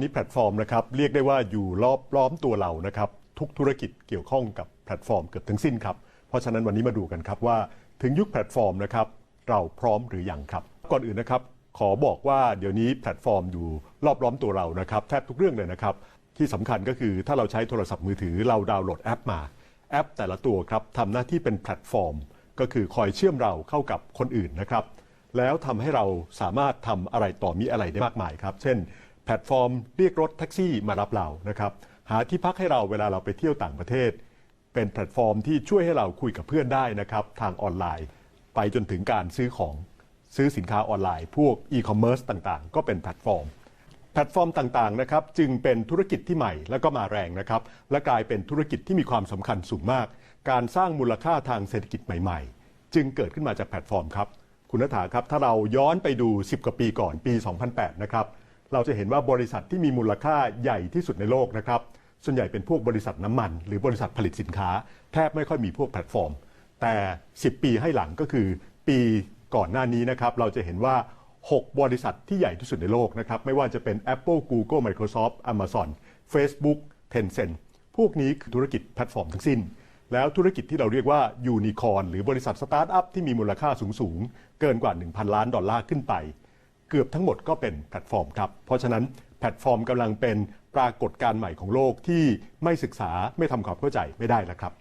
นี่แพลตฟอร์มนะครับเรียกได้ว่าอยู่รอบล้อมตัวเรานะครับทุกธุรกิจเกี่ยวข้องกับแพลตฟอร์มเกือบทั้งสิ้นครับเพราะฉะนั้นวันนี้มาดูกันครับว่าถึงยุคแพลตฟอร์มนะครับเราพร้อมหรือยังครับ ก่อนอื่นนะครับขอบอกว่าเดี๋ยวนี้แพลตฟอร์มอยู่รอบล้อมตัวเรานะครับแทบทุกเรื่องเลยนะครับที่สำคัญก็คือถ้าเราใช้โทรศัพท์มือถือเราดาวน์โหลดแอปมาแอป แต่ละตัวครับทำหน้าที่เป็นแพลตฟอร์ม ก็คือคอยเชื่อมเราเข้ากับคนอื่นนะครับแล้วทำให้เราสามารถทำอะไรต่อมีอะไรได้มากมายครับ เช่น แพลตฟอร์มเรียกรถแท็กซี่มารับเรานะครับหาที่พักให้เราเวลาเราไปเที่ยวต่างประเทศ เป็นแพลตฟอร์มที่ช่วยให้เราคุยกับเพื่อนได้นะครับทางออนไลน์ ไปจนถึงการซื้อของซื้อสินค้าออนไลน์ พวกอีคอมเมิร์ซต่างๆ ก็เป็นแพลตฟอร์ม แพลตฟอร์มต่างๆนะครับจึงเป็นธุรกิจที่ใหม่แล้วก็มาแรงนะครับและกลายเป็นธุรกิจที่มีความสำคัญสูงมาก การสร้างมูลค่าทางเศรษฐกิจใหม่ ๆ จึงเกิดขึ้นมาจากแพลตฟอร์มครับคุณนัฐาครับถ้าเราย้อนไปดู 10 กว่าปีก่อนปี 2008 นะครับ เราจะเห็นว่าบริษัทที่มีมูลค่าใหญ่ที่สุดในโลกนะครับ ส่วนใหญ่เป็นพวกบริษัทน้ำมัน หรือบริษัทผลิตสินค้า แทบไม่ค่อยมีพวกแพลตฟอร์ม แต่ 10 ปีให้หลังก็คือ ปีก่อนหน้านี้นะครับเราจะเห็นว่า 6 บริษัทที่ใหญ่ที่สุดในโลกนะครับไม่ว่าจะเป็น Apple Google Microsoft Amazon Facebook Tencent พวกนี้คือธุรกิจแพลตฟอร์มทั้งสิ้น แล้วธุรกิจที่เราเรียกว่ายูนิคอร์หรือบริษัทสตาร์ทอัพที่มีมูลค่าสูงๆเกินกว่า 1,000 ล้านดอลลาร์ขึ้นไป เกือบทั้งหมดก็เป็นแพลตฟอร์มครับ เพราะฉะนั้นแพลตฟอร์มกำลังเป็นปรากฏการณ์ใหม่ของโลกที่ไม่ศึกษาไม่ทำความเข้าใจไม่ได้แล้วครับ